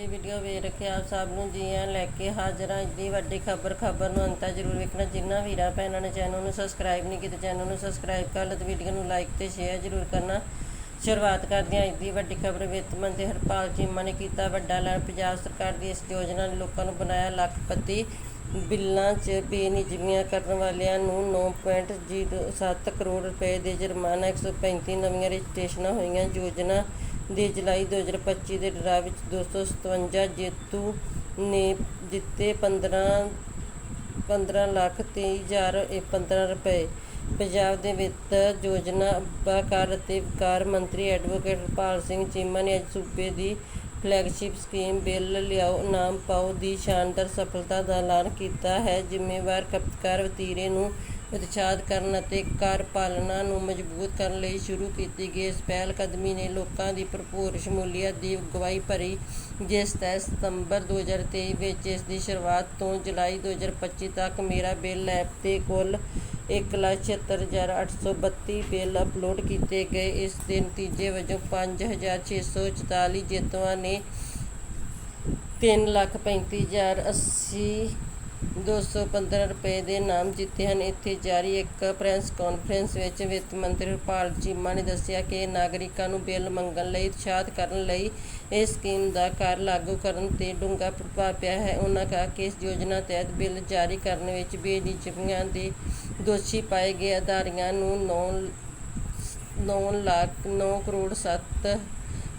ਜੀ ਵੀਡੀਓ ਵੇਖ ਰੱਖੇ ਆਪ ਸਭ ਨੂੰ ਜੀ ਆਇਆਂ ਲੈ ਕੇ ਹਾਜ਼ਰ ਹਾਂ। ਅੱਜ ਵੱਡੀ ਖਬਰ ਖਬਰ ਨੂੰ ਅੰਤਾ ਜ਼ਰੂਰ ਵੇਖਣਾ। ਜਿਨ੍ਹਾਂ ਵੀਰਾਂ ਭੈਣਾਂ ਨੇ ਚੈਨਲ ਨੂੰ ਸਬਸਕ੍ਰਾਈਬ ਨਹੀਂ ਕੀਤਾ ਚੈਨਲ ਨੂੰ ਸਬਸਕ੍ਰਾਈਬ ਕਰ ਲਓ ਤੇ ਵੀਡੀਓ ਨੂੰ ਲਾਈਕ ਤੇ ਸ਼ੇਅਰ ਜ਼ਰੂਰ ਕਰਨਾ। ਸ਼ੁਰੂਆਤ ਕਰਦੇ ਹਾਂ। ਅੱਜ ਵੱਡੀ ਖਬਰ ਵਿੱਤ ਮੰਤਰੀ ਹਰਪਾਲ ਚੀਮਾ ਨੇ ਕੀਤਾ। ਵੱਡਾ ਐਲਾਨ ਪੰਜਾਬ ਸਰਕਾਰ ਦੀ ਇਸ ਯੋਜਨਾ ਨੇ ਲੋਕਾਂ ਨੂੰ ਬਣਾਇਆ ਲੱਖਪਤੀ ਬਿੱਲਾਂ 'ਚ ਬੇਨਿਯਮੀਆਂ ਕਰਨ ਵਾਲਿਆਂ ਨੂੰ 9.07 ਕਰੋੜ ਰੁਪਏ ਦੇ ਜੁਰਮਾਨਾ। 135 ਨਵੀਆਂ ਰਜਿਸਟ੍ਰੇਸ਼ਨਾਂ ਹੋਈਆਂ। ਯੋਜਨਾ ਦੇ ਜੁਲਾਈ 2025 ਦੇ ਡਰਾ ਵਿੱਚ 257 ਜੇਤੂ ਨੇ ਜਿੱਤੇ 15 15 ਲੱਖ ਤੇਈ ਹਜ਼ਾਰ ਇਹ 15 ਰੁਪਏ। ਪੰਜਾਬ ਦੇ ਵਿੱਤ ਯੋਜਨਾ ਅਬਾਕਾਰ ਅਤੇ ਵਿਕਾਰ ਮੰਤਰੀ ਐਡਵੋਕੇਟ ਹਰਪਾਲ ਸਿੰਘ ਚੀਮਾ ਨੇ ਅੱਜ ਸੂਬੇ ਦੀ ਫਲੈਗਸ਼ਿਪ ਸਕੀਮ ਬਿੱਲ ਲਿਆਓ, ਨਾਮ ਪਾਓ ਦੀ ਸ਼ਾਨਦਾਰ ਸਫਲਤਾ ਦਾ ਐਲਾਨ ਕੀਤਾ ਹੈ। ਜ਼ਿੰਮੇਵਾਰ ਖਪਤਕਾਰ ਵਤੀਰੇ ਨੂੰ ਉਤਸ਼ਾਹਤ ਕਰਨ ਅਤੇ ਕਰ ਪਾਲਣਾ ਨੂੰ ਮਜ਼ਬੂਤ ਕਰਨ ਲਈ ਸ਼ੁਰੂ ਕੀਤੀ ਗਈ। ਇਸ ਪਹਿਲ ਨੇ ਲੋਕਾਂ ਦੀ ਭਰਪੂਰ ਸ਼ਮੂਲੀਅਤ ਦੀ ਅਗਵਾਈ ਭਰੀ, ਜਿਸ ਤਹਿਤ ਸਤੰਬਰ 2023 ਵਿੱਚ ਇਸ ਦੀ ਸ਼ੁਰੂਆਤ ਤੋਂ ਜੁਲਾਈ 2025 ਤੱਕ ਮੇਰਾ ਬਿੱਲ ਐਪ ਤੇ ਕੁੱਲ 176832 ਬਿੱਲ ਅਪਲੋਡ ਕੀਤੇ ਗਏ। ਇਸ ਦੇ ਨਤੀਜੇ ਵਜੋਂ 5644 ਜੇਤੂਆਂ ਨੇ ਤਿੰਨ ਲੱਖ ਪੈਂਤੀ ਹਜ਼ਾਰ ਅੱਸੀ ਦੋ ਸੌ ਪੰਦਰਾਂ ਰੁਪਏ ਦੇ ਨਾਮ ਜਿੱਤੇ ਹਨ। ਇੱਥੇ ਜਾਰੀ ਇੱਕ ਪ੍ਰੈਸ ਕਾਨਫਰੰਸ ਵਿੱਚ ਵਿੱਤ ਮੰਤਰੀ ਹਰਪਾਲ ਚੀਮਾ ਨੇ ਦੱਸਿਆ ਕਿ ਨਾਗਰਿਕਾਂ ਨੂੰ ਬਿੱਲ ਮੰਗਣ ਲਈ ਉਤਸ਼ਾਹਤ ਕਰਨ ਲਈ ਇਸ ਸਕੀਮ ਦਾ ਕਰ ਲਾਗੂ ਕਰਨ ਤੇ ਡੂੰਘਾ ਪ੍ਰਭਾਵ ਪਿਆ ਹੈ। ਉਹਨਾਂ ਕਿਹਾ ਕਿ ਇਸ ਯੋਜਨਾ ਤਹਿਤ ਬਿੱਲ ਜਾਰੀ ਕਰਨ ਵਿੱਚ ਬੇਨਿਯਮੀਆਂ ਦੇ ਦੋਸ਼ੀ ਪਾਏ ਗਏ ਅਧਾਰੀਆਂ ਨੂੰ 9 9 ਲੱਖ 9 ਕਰੋੜ 7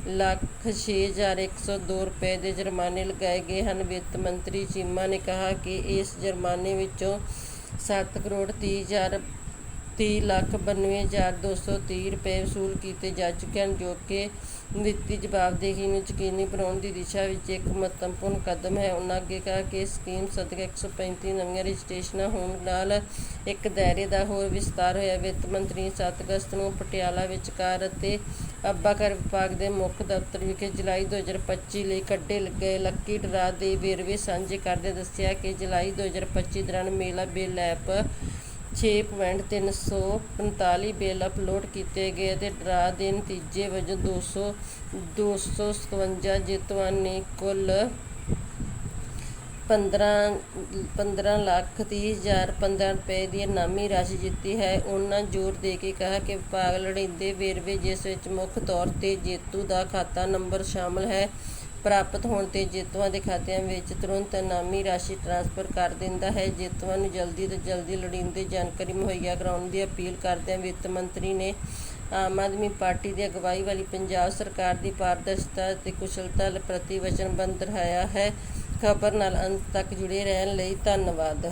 ਲੱਖ ਛੇ ਹਜ਼ਾਰ ਇੱਕ ਸੌ ਦੋ ਰੁਪਏ ਦੇ ਜੁਰਮਾਨੇ ਲਗਾਏ ਗਏ ਹਨ। ਵਿੱਤ ਮੰਤਰੀ ਚੀਮਾ ਨੇ ਕਿਹਾ ਕਿ ਇਸ ਜੁਰਮਾਨੇ ਵਿੱਚੋਂ ਸੱਤ ਕਰੋੜ ਤੀਹ ਹਜ਼ਾਰ ਤੀਹ ਲੱਖ 92 ਹਜ਼ਾਰ 230 ਰੁਪਏ ਵਸੂਲ ਕੀਤੇ ਜਾ ਚੁੱਕੇ ਹਨ, ਜੋ ਕਿ ਵਿੱਤੀ ਜਵਾਬਦੇਹੀ ਨੂੰ ਯਕੀਨੀ ਬਣਾਉਣ ਦੀ ਦਿਸ਼ਾ ਵਿੱਚ ਇੱਕ ਮਹੱਤਵਪੂਰਨ ਕਦਮ ਹੈ। ਉਹਨਾਂ ਅੱਗੇ ਕਿਹਾ ਕਿ ਸਕੀਮ ਸਦਕਾ 135 ਨਵੀਆਂ ਰਜਿਸਟ੍ਰੇਸ਼ਨਾਂ ਹੋਣ ਨਾਲ ਇੱਕ ਦਾਇਰੇ ਦਾ ਹੋਰ ਵਿਸਤਾਰ ਹੋਇਆ। ਵਿੱਤ ਮੰਤਰੀ ਨੇ 7 ਅਗਸਤ ਨੂੰ ਪਟਿਆਲਾ ਵਿੱਚ ਕਾਰ ਅਤੇ ਅਬਾਕਰ ਵਿਭਾਗ ਦੇ ਮੁੱਖ ਦਫ਼ਤਰ ਵਿਖੇ ਜੁਲਾਈ 2025 ਲਈ ਕੱਢੇ ਗਏ ਲੱਕੀ ਡਰਾ ਦੇ ਵੇਰਵੇ ਸਾਂਝੇ ਕਰਦੇ ਦੱਸਿਆ ਕਿ ਜੁਲਾਈ 2025 ਦੌਰਾਨ ਮੇਲਾ ਬਿੱਲ ਐਪ 6.345 ਬਿੱਲ ਅਪਲੋਡ ਕੀਤੇ ਗਏ ਅਤੇ ਡਰਾ ਦੇ ਨਤੀਜੇ ਵਜੋਂ 200 257 ਜੇਤੂਆਂ ਨੇ ਕੁੱਲ 15 15 ਲੱਖ ਤੀਹ ਹਜ਼ਾਰ 15 ਰੁਪਏ ਦੀ ਇਨਾਮੀ ਰਾਸ਼ੀ ਜਿੱਤੀ ਹੈ। ਉਹਨਾਂ ਜ਼ੋਰ ਦੇ ਕੇ ਕਿਹਾ ਕਿ ਵਿਭਾਗ ਲੋੜੀਂਦੇ ਵੇਰਵੇ ਜਿਸ ਵਿੱਚ ਮੁੱਖ ਤੌਰ ਤੇ ਜੇਤੂ ਦਾ ਖਾਤਾ ਨੰਬਰ ਸ਼ਾਮਲ ਹੈ। ਪ੍ਰਾਪਤ ਹੋਣ ਤੇ ਜੇਤੂਆਂ ਦੇ ਖਾਤਿਆਂ ਵਿੱਚ ਤੁਰੰਤ ਇਨਾਮੀ ਰਾਸ਼ੀ ਟ੍ਰਾਂਸਫਰ ਕਰ ਦਿੰਦਾ ਹੈ। ਜੇਤੂਆਂ ਨੂੰ ਜਲਦੀ ਤੋਂ ਜਲਦੀ ਲੋੜੀਂਦੀ ਜਾਣਕਾਰੀ ਮੁਹੱਈਆ ਕਰਾਉਣ ਦੀ ਅਪੀਲ ਕਰਦਿਆਂ ਵਿੱਤ ਮੰਤਰੀ ਨੇ ਆਮ ਆਦਮੀ ਪਾਰਟੀ ਦੀ ਅਗਵਾਈ ਵਾਲੀ ਪੰਜਾਬ ਸਰਕਾਰ ਦੀ ਪਾਰਦਰਸ਼ਤਾ ਅਤੇ ਕੁਸ਼ਲਤਾ ਪ੍ਰਤੀ ਵਚਨਬੱਧ ਰਿਹਾ ਹੈ। ਖਬਰ ਨਾਲ ਅੰਤ ਤੱਕ ਜੁੜੇ ਰਹਿਣ ਲਈ ਧੰਨਵਾਦ।